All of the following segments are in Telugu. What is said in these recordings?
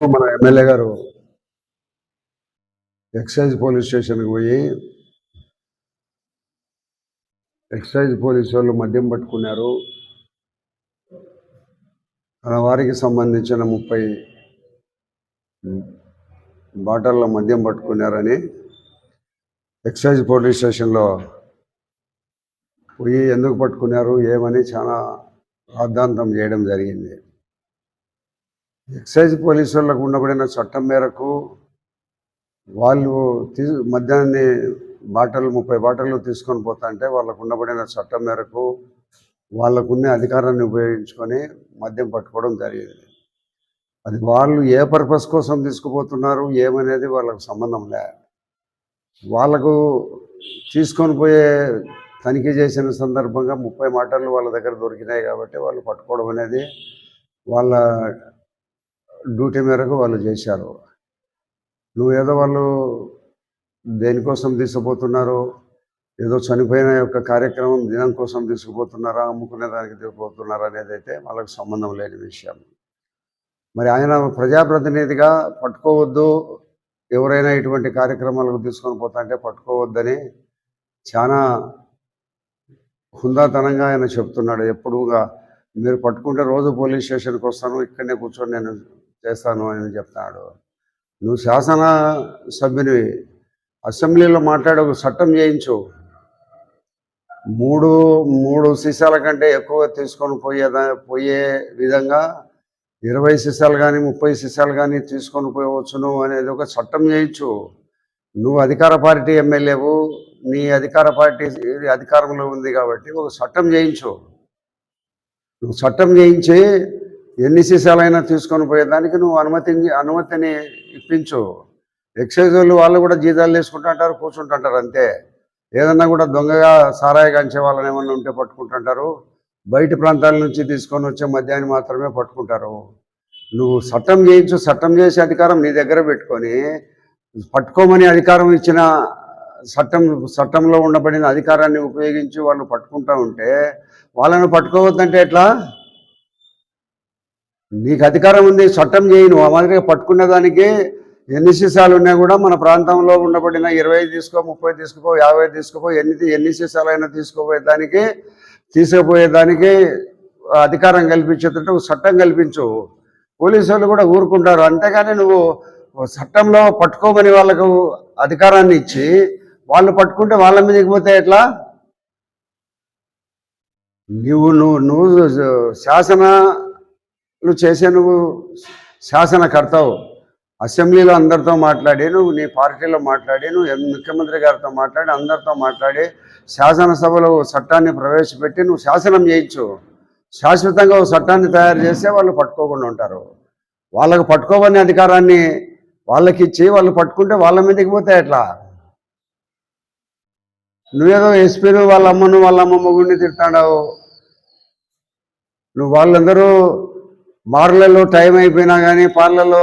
మన ఎమ్మెల్యే గారు ఎక్సైజ్ పోలీస్ స్టేషన్కి పోయి ఎక్సైజ్ పోలీసు వాళ్ళు మద్యం పట్టుకున్నారు. తన వారికి సంబంధించిన ముప్పై బాటల్లో మద్యం పట్టుకున్నారని ఎక్సైజ్ పోలీస్ స్టేషన్లో పోయి ఎందుకు పట్టుకున్నారు ఏమని చాలా రాద్ధాంతం చేయడం జరిగింది. ఎక్సైజ్ పోలీసు వాళ్ళకు ఉండబడిన చట్టం మేరకు వాళ్ళు తీ మద్యాన్ని బాటలు ముప్పై బాటలు తీసుకొని పోతాంటే వాళ్ళకు ఉండబడిన చట్టం మేరకు వాళ్ళకున్న అధికారాన్ని ఉపయోగించుకొని మద్యం పట్టుకోవడం జరిగింది. అది వాళ్ళు ఏ పర్పస్ కోసం తీసుకుపోతున్నారు ఏమనేది వాళ్ళకు సంబంధం లే. వాళ్ళకు తీసుకొని పోయే తనిఖీ చేసిన సందర్భంగా ముప్పై మాటలు వాళ్ళ దగ్గర దొరికినాయి కాబట్టి వాళ్ళు పట్టుకోవడం అనేది వాళ్ళ డ్యూటీ మేరకు వాళ్ళు చేశారు. నువ్వు ఏదో వాళ్ళు దేనికోసం తీసుకుపోతున్నారో ఏదో చనిపోయిన యొక్క కార్యక్రమం దినం కోసం తీసుకుపోతున్నారా అమ్ముకునే దానికి తీసుకుపోతున్నారా అనేది అయితే వాళ్ళకి సంబంధం లేని విషయం. మరి ఆయన ప్రజాప్రతినిధిగా పట్టుకోవద్దు ఎవరైనా ఇటువంటి కార్యక్రమాలకు తీసుకొని పోతా అంటే పట్టుకోవద్దని చాలా హుందాతనంగా ఆయన చెప్తున్నాడు. ఎప్పుడుగా మీరు పట్టుకుంటే రోజు పోలీస్ స్టేషన్కి వస్తాను ఇక్కడనే కూర్చొని నేను చేస్తాను అని చెప్తాడు. నువ్వు శాసన సభ్యునివి. అసెంబ్లీలో మాట్లాడే ఒక చట్టం చేయించు. మూడు మూడు సీసాల కంటే ఎక్కువ తీసుకొని పోయేదా పోయే విధంగా ఇరవై సీసాలు కానీ ముప్పై సీసాలు కానీ తీసుకొని పోవచ్చును అనేది ఒక చట్టం చేయించు. నువ్వు అధికార పార్టీ ఎమ్మెల్యేవు నీ అధికార పార్టీ అధికారంలో ఉంది కాబట్టి ఒక చట్టం చేయించు. నువ్వు చట్టం చేయించి ఎన్ని సీసాలైనా తీసుకొని పోయేదానికి నువ్వు అనుమతి అనుమతిని ఇప్పించు. ఎక్సైజ్ వాళ్ళు వాళ్ళు కూడా జీతాలు వేసుకుంటుంటారు కూర్చుంటుంటారు అంతే. ఏదన్నా కూడా దొంగగా సారాయి కంచే వాళ్ళని ఏమన్నా ఉంటే పట్టుకుంటుంటారు. బయట ప్రాంతాల నుంచి తీసుకొని వచ్చే మద్యాన్ని మాత్రమే పట్టుకుంటారు. నువ్వు చట్టం చేయించు చట్టం చేసే అధికారం నీ దగ్గర పెట్టుకొని పట్టుకోమని అధికారం ఇచ్చిన చట్టం చట్టంలో ఉండబడిన అధికారాన్ని ఉపయోగించి వాళ్ళు పట్టుకుంటా ఉంటే వాళ్ళను పట్టుకోవద్దంటే ఎట్లా? నీకు అధికారం ఉంది చట్టం చేయను ఆ మాదిరిగా పట్టుకున్న దానికి ఎన్ని సీసాలు ఉన్నా కూడా మన ప్రాంతంలో ఉండబడిన ఇరవై తీసుకో ముప్పై తీసుకో యాభై తీసుకో ఎన్ని ఎన్ని సీసాలైనా తీసుకోపోయేదానికి తీసుకుపోయేదానికి అధికారం కల్పించేటట్టు చట్టం కల్పించు. పోలీసు వాళ్ళు కూడా ఊరుకుంటారు. అంతేగాని నువ్వు చట్టంలో పట్టుకోమని వాళ్ళకు అధికారాన్ని ఇచ్చి వాళ్ళు పట్టుకుంటే వాళ్ళ మీదకి పోతే ఎట్లా? నువ్వు నువ్వు నువ్వు శాసన నువ్వు చేసే నువ్వు శాసనకర్తవు. అసెంబ్లీలో అందరితో మాట్లాడి నువ్వు నీ పార్టీలో మాట్లాడి నువ్వు ముఖ్యమంత్రి గారితో మాట్లాడి అందరితో మాట్లాడి శాసనసభలో చట్టాన్ని ప్రవేశపెట్టి నువ్వు శాసనం చేయించు. శాశ్వతంగా ఓ చట్టాన్ని తయారు చేస్తే వాళ్ళు పట్టుకోకుండా ఉంటారు. వాళ్ళకు పట్టుకోవని అధికారాన్ని వాళ్ళకి ఇచ్చి వాళ్ళు పట్టుకుంటే వాళ్ళ మీదకి పోతే ఎట్లా? నువ్వేదో ఎస్పీలు వాళ్ళ అమ్మను వాళ్ళ అమ్మ మొగుడిని తిట్టాడావు నువ్వు వాళ్ళందరూ బార్లలో టైం అయిపోయినా కానీ పార్లలో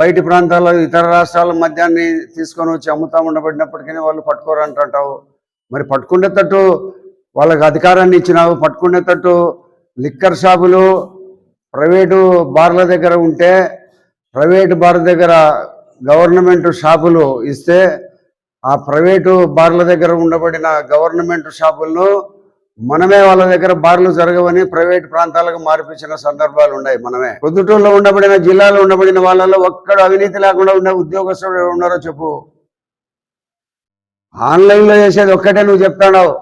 బయటి ప్రాంతాల్లో ఇతర రాష్ట్రాల మద్యాన్ని తీసుకొని వచ్చి అమ్ముతా ఉండబడినప్పటికీ వాళ్ళు పట్టుకోరంటుంటావు. మరి పట్టుకునేటట్టు వాళ్ళకి అధికారాన్ని ఇచ్చినావు. పట్టుకునేటట్టు లిక్కర్ షాపులు ప్రైవేటు బార్ల దగ్గర ఉంటే ప్రైవేటు బార్ దగ్గర గవర్నమెంట్ షాపులు ఇస్తే ఆ ప్రైవేటు బార్ల దగ్గర ఉండబడిన గవర్నమెంట్ షాపులను మనమే వాళ్ళ దగ్గర బార్లు జరగవని ప్రైవేట్ ప్రాంతాలకు మార్పించిన సందర్భాలు ఉన్నాయి మనమే. పొద్దుటూరులో ఉండబడిన జిల్లాలో ఉండబడిన వాళ్ళలో ఒక్కడు అవినీతి లేకుండా ఉండే ఉద్యోగస్తుడు ఎవరు ఉన్నారో చెప్పు. ఆన్లైన్లో చేసేది ఒక్కటే నువ్వు చెప్తాడావు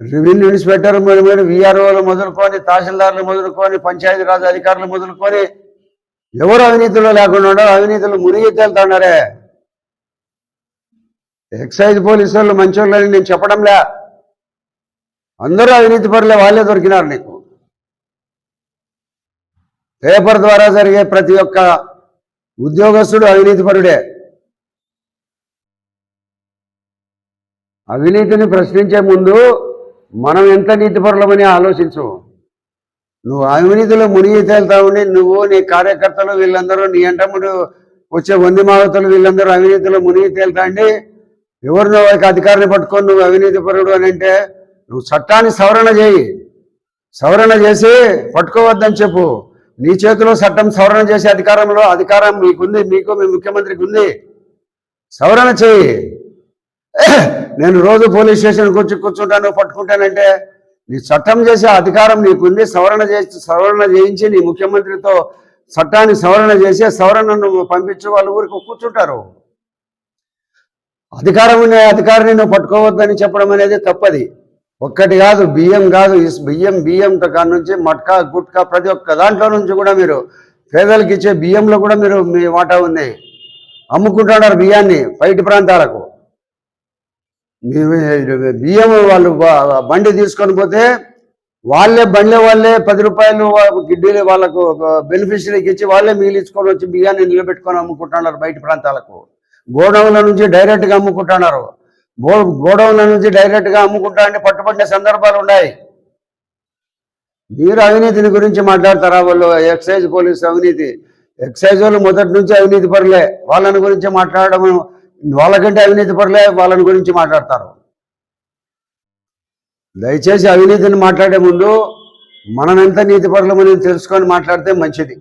రెవెన్యూ ఇన్స్పెక్టర్ మరి మీరు విఆర్ఓలు మొదలుకొని తహసీల్దార్లు మొదలుకొని పంచాయతీ రాజ్ అధికారులు మొదలుకొని ఎవరు అవినీతిలో లేకుండా ఉండరు అవినీతిలో మునిగి తేలుతున్నారే. ఎక్సైజ్ పోలీసు వాళ్ళు మంచోళ్ళని నేను చెప్పడంలే. అందరూ అవినీతి పరులే వాళ్ళే దొరికినారు నీకు. పేపర్ ద్వారా జరిగే ప్రతి ఒక్క ఉద్యోగస్తుడు అవినీతి పరుడే. అవినీతిని ప్రశ్నించే ముందు మనం ఎంత నీతిపరులమని ఆలోచించు. నువ్వు అవినీతిలో మునిగి తేలుతావుని ఉండి నువ్వు నీ కార్యకర్తలు వీళ్ళందరూ నీ ఎంటముడు వచ్చే వంది మావతలు వీళ్ళందరూ అవినీతిలో మునిగి తేలుతా అండి ఎవరు నువ్వు అధికారిని పట్టుకొని నువ్వు అవినీతి పరుడు అని అంటే నువ్వు చట్టాన్ని సవరణ చేయి. సవరణ చేసి పట్టుకోవద్దని చెప్పు. నీ చేతిలో చట్టం సవరణ చేసే అధికారంలో అధికారం మీకుంది మీకు మీ ముఖ్యమంత్రికి ఉంది. సవరణ చేయి. నేను రోజు పోలీస్ స్టేషన్ వచ్చి కూర్చుంటాను పట్టుకుంటానంటే నీ చట్టం చేసే అధికారం నీకుంది సవరణ చేసి సవరణ చేయించి నీ ముఖ్యమంత్రితో చట్టాన్ని సవరణ చేసి సవరణను పంపించి వాళ్ళ ఊరికి కూర్చుంటారు. అధికారం ఉన్న అధికారిని నువ్వు పట్టుకోవద్దని చెప్పడం అనేది తప్పది. ఒక్కటి కాదు బియ్యం కాదు బియ్యం బియ్యం కాడ నుంచి మట్కా గుట్కా ప్రతి ఒక్క దాంట్లో నుంచి కూడా మీరు పేదలకు ఇచ్చే బియ్యంలో కూడా మీరు మీ వాటా ఉంది. అమ్ముకుంటున్నారు బియ్యాన్ని బయట ప్రాంతాలకు. బియ్యం వాళ్ళు బండి తీసుకొని పోతే వాళ్ళే బండ్లే వాళ్ళే పది రూపాయలు గిడ్డీలు వాళ్ళకు బెనిఫిషరీకి ఇచ్చి వాళ్ళే మిగిలించుకొని వచ్చి బియ్యాన్ని నిలబెట్టుకొని అమ్ముకుంటున్నారు బయట ప్రాంతాలకు. గోడౌన్ల నుంచి డైరెక్ట్గా అమ్ముకుంటున్నారు. గో గోడౌన్ల నుంచి డైరెక్ట్గా అమ్ముకుంటా అంటే పట్టుబడిన సందర్భాలు ఉన్నాయి. మీరు అవినీతిని గురించి మాట్లాడతారా వాళ్ళు? ఎక్సైజ్ పోలీస్ అవినీతి. ఎక్సైజ్ వాళ్ళు మొదటి నుంచి అవినీతి పరులే. వాళ్ళని గురించి మాట్లాడడం వాళ్ళకంటే అవినీతి పరులే వాళ్ళని గురించి మాట్లాడతారు. దయచేసి అవినీతిని మాట్లాడే ముందు మనం నీతి పరులమని తెలుసుకొని మాట్లాడితే మంచిది.